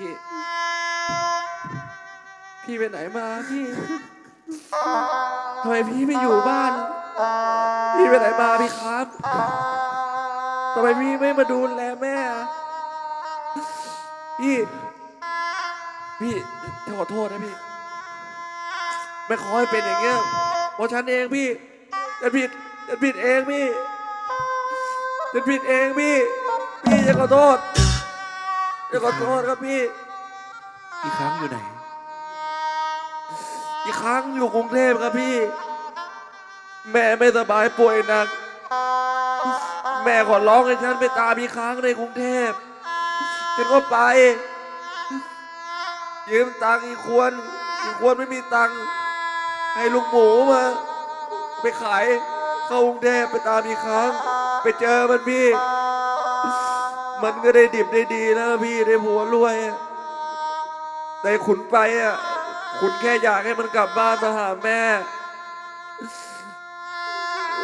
พี่ พี่ไปไหนมาพี่ทำไมพี่ไม่อยู่บ้าน พี่ไปไหนมาพี่ครับทำไมพี่ไม่มาดูแลแม่อะพี่ พี่ฉันขอโทษนะพี่ ไม่ขอให้เป็นอย่างเงี้ยเพราะฉันเองพี่ฉันผิดฉันผิดเองพี่ฉันผิดเองพี่ พี่จะขอโทษ จะขอโทษครับพี่ อีกครั้งอยู่ไหน อีกครั้งอยู่กรุงเทพครับพี่ แม่ไม่สบายป่วยหนัก แม่ขอร้องให้ฉันไปตามอีกครั้งในกรุงเทพฉันก็ไป ยืมตังค์อีกควร อีกควรไม่มีตังค์ให้ลุงหมูมา ไปขายเข้ากรุงเทพไปตามอีกครั้ง ไปเจอมันพี่ มันก็ได้ดิบได้ดีแล้วพี่ได้ผัวรวยแต่ขุนไปอะขุนแค่อยากให้มันกลับบ้านมาหาแม่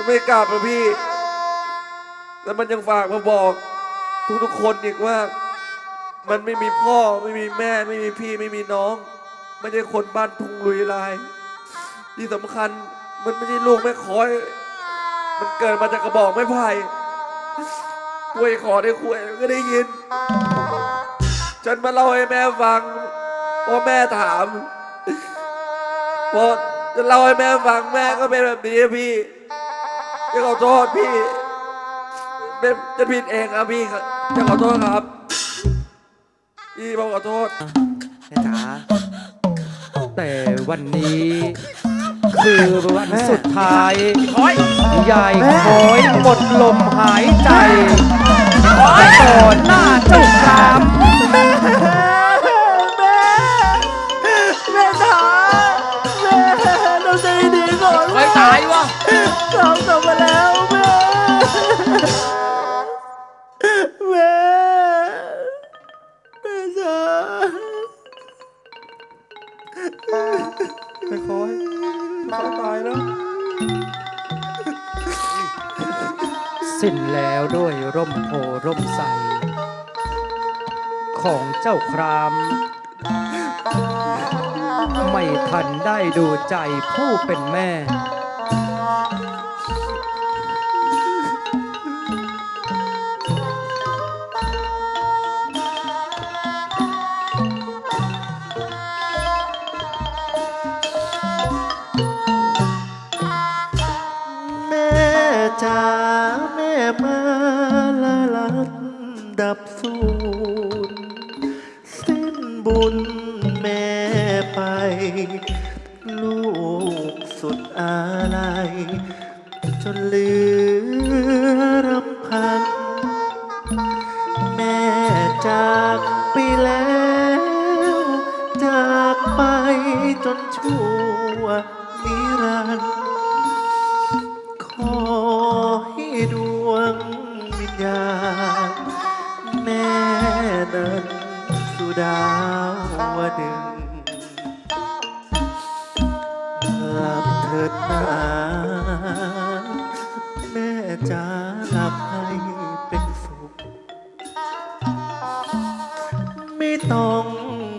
ไม่กลับอะพี่ แล้วมันยังฝากมาบอก ทุกๆคนอีกว่า มันไม่มีพ่อไม่มีแม่ ไม่มีพี่ไม่มีน้อง ไม่ใช่คนบ้านทุงลุยลาย ที่สำคัญมันไม่ใช่ลูกแม่คอย มันเกิดมาจากกระบอกไม้ไผ่ คุยขอได้คุยก็ได้ยินฉันมาเล่าให้แม่ฟังเพราะแม่ถามพอจะเล่าให้แม่ฟังแม่ก็เป็นแบบนี้พี่จะขอโทษพี่เป็นจะผิดเองครับพี่จะขอโทษครับพี่ผมขอโทษแม่จ๋าแต่วันนี้ คือวันสุดท้ายคอยยายคอยหมดลมหายใจแต่ก่อนหน้าเจ้าครามแม่แม่จ๋าแม่เราใจดีก่อนคอยตายวะเรากลับมาแล้วแม่แม่แม่จ๋าไม่คอย เขาตายแล้ว สิ้นแล้วด้วยร่มโพร่มใส ของเจ้าคราม ไม่ทันได้ดูใจผู้เป็นแม่ จ๋าแม่มาละลันดับสูญสิ้นบุญแม่ไป ลูกสุดอาลัยจนลืม จ๋าหลับให้เป็นสุข ไม่ต้อง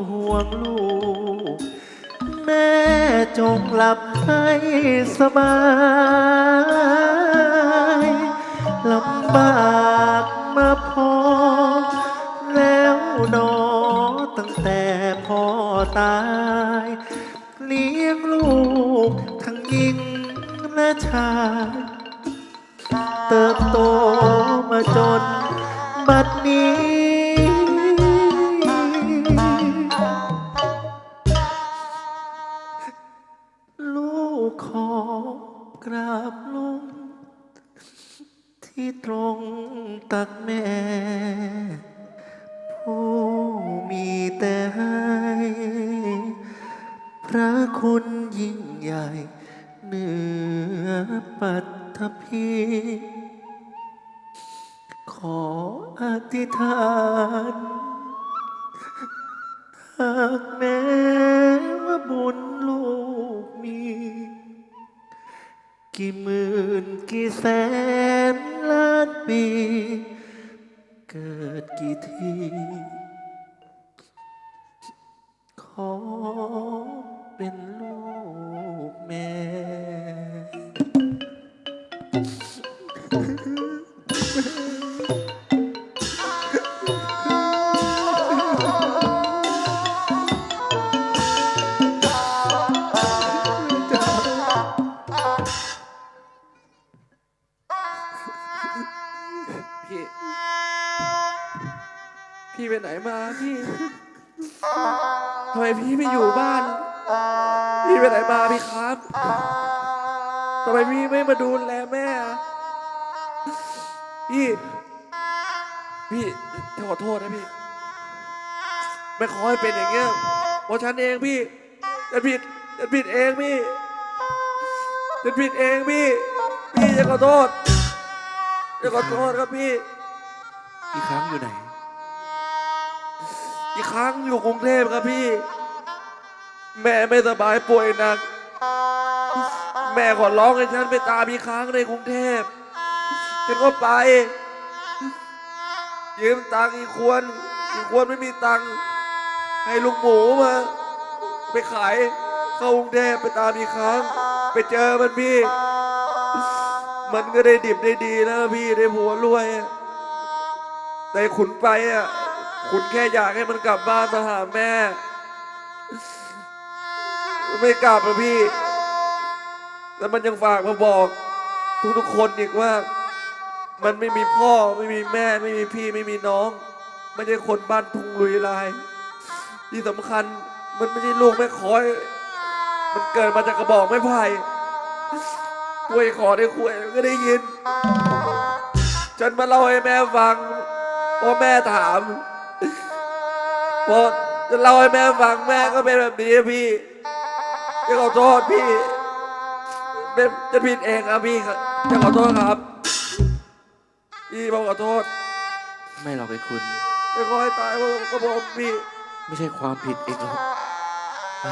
ห่วงลูก แม่จงหลับให้สบาย ที่ตรงตักแม่ ผู้มีแต่ให้ พระคุณยิ่งใหญ่เหนือปัตภีขออธิษฐานหากแม้ว่าบุญลูกมี กี่หมื่นกี่แสน ล้านปี เกิดกี่ที ขอเป็นลูกแม่ พี่ไปไหนมาพี่ทำไมพี่ไม่อยู่บ้าน พี่ไปไหนมาพี่ครับทำไมพี่ไม่มาดูแลแม่อะพี่ พี่ขอโทษนะพี่ ไม่ขอให้เป็นอย่างเงี้ยเพราะฉันเองพี่ฉันผิดฉันผิดเองพี่ฉันผิดเองพี่ พี่จะขอโทษจะขอโทษครับพี่ อีกครั้งอยู่ไหน อีกครั้งอยู่กรุงเทพครับพี่ แม่ไม่สบายป่วยหนัก แม่ขอร้องให้ฉันไปตามอีกครั้งในกรุงเทพฉันก็ไป ยืมตังค์อีควร อีควรไม่มีตังค์ให้ลุงหมูมา ไปขายเข้ากรุงเทพไปตามอีกครั้ง ไปเจอมันพี่ มันก็ได้ดิบได้ดีแล้วพี่ได้ผัวรวยแต่ขุนไปอะ ขุนแค่อยากให้มันกลับบ้านมาหาแม่ ไม่กลับอะพี่ แล้วมันยังฝากมาบอก ทุกๆคนอีกว่า มันไม่มีพ่อไม่มีแม่ ไม่มีพี่ไม่มีน้อง ไม่ใช่คนบ้านทุ่งลุยลาย ที่สำคัญมันไม่ใช่ลูกแม่คอย มันเกิดมาจากกระบอกไม้ไผ่คุยขอได้คุยก็ได้ยิน ฉันมาเล่าให้แม่ฟังพอแม่ถาม พอจะเล่าให้แม่ฟังแม่ก็เป็นแบบนี้อะพี่จะขอโทษพี่เป็นจะผิดเองครับพี่ครับจะขอโทษครับ พี่ผมขอโทษไม่หรอกไอ้คุณ ไม่ขอให้ตายเพราะเพราะผมพี่ไม่ใช่ความผิดเองหรอกไป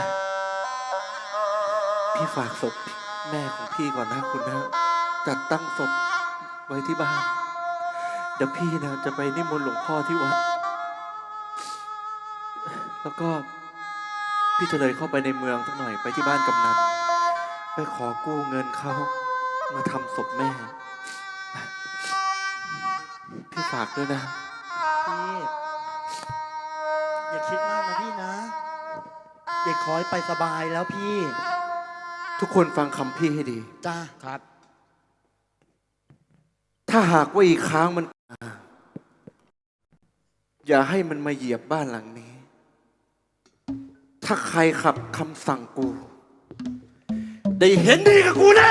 พี่ฝากศพแม่ของพี่ก่อนนะคุณนะจัดตั้งศพไว้ที่บ้าน เดี๋ยวพี่นะจะไปนิมนต์หลวงพ่อที่วัด แล้วก็พี่จะเลยเข้าไปในเมืองสักหน่อยไปที่บ้านกำนันไปขอกู้เงินเขามาทำศพแม่ พี่ฝากด้วยนะ พี่อย่าคิดมากนะพี่นะเด็กคอยไปสบายแล้วพี่ทุกคนฟังคำพี่ให้ดี จ้าครับ ถ้าหากว่าอีกครั้งมันมาอย่าให้มันมาเหยียบบ้านหลังนี้ ถ้าใครขับคำสั่งกู ได้เห็นดีกับกูแน่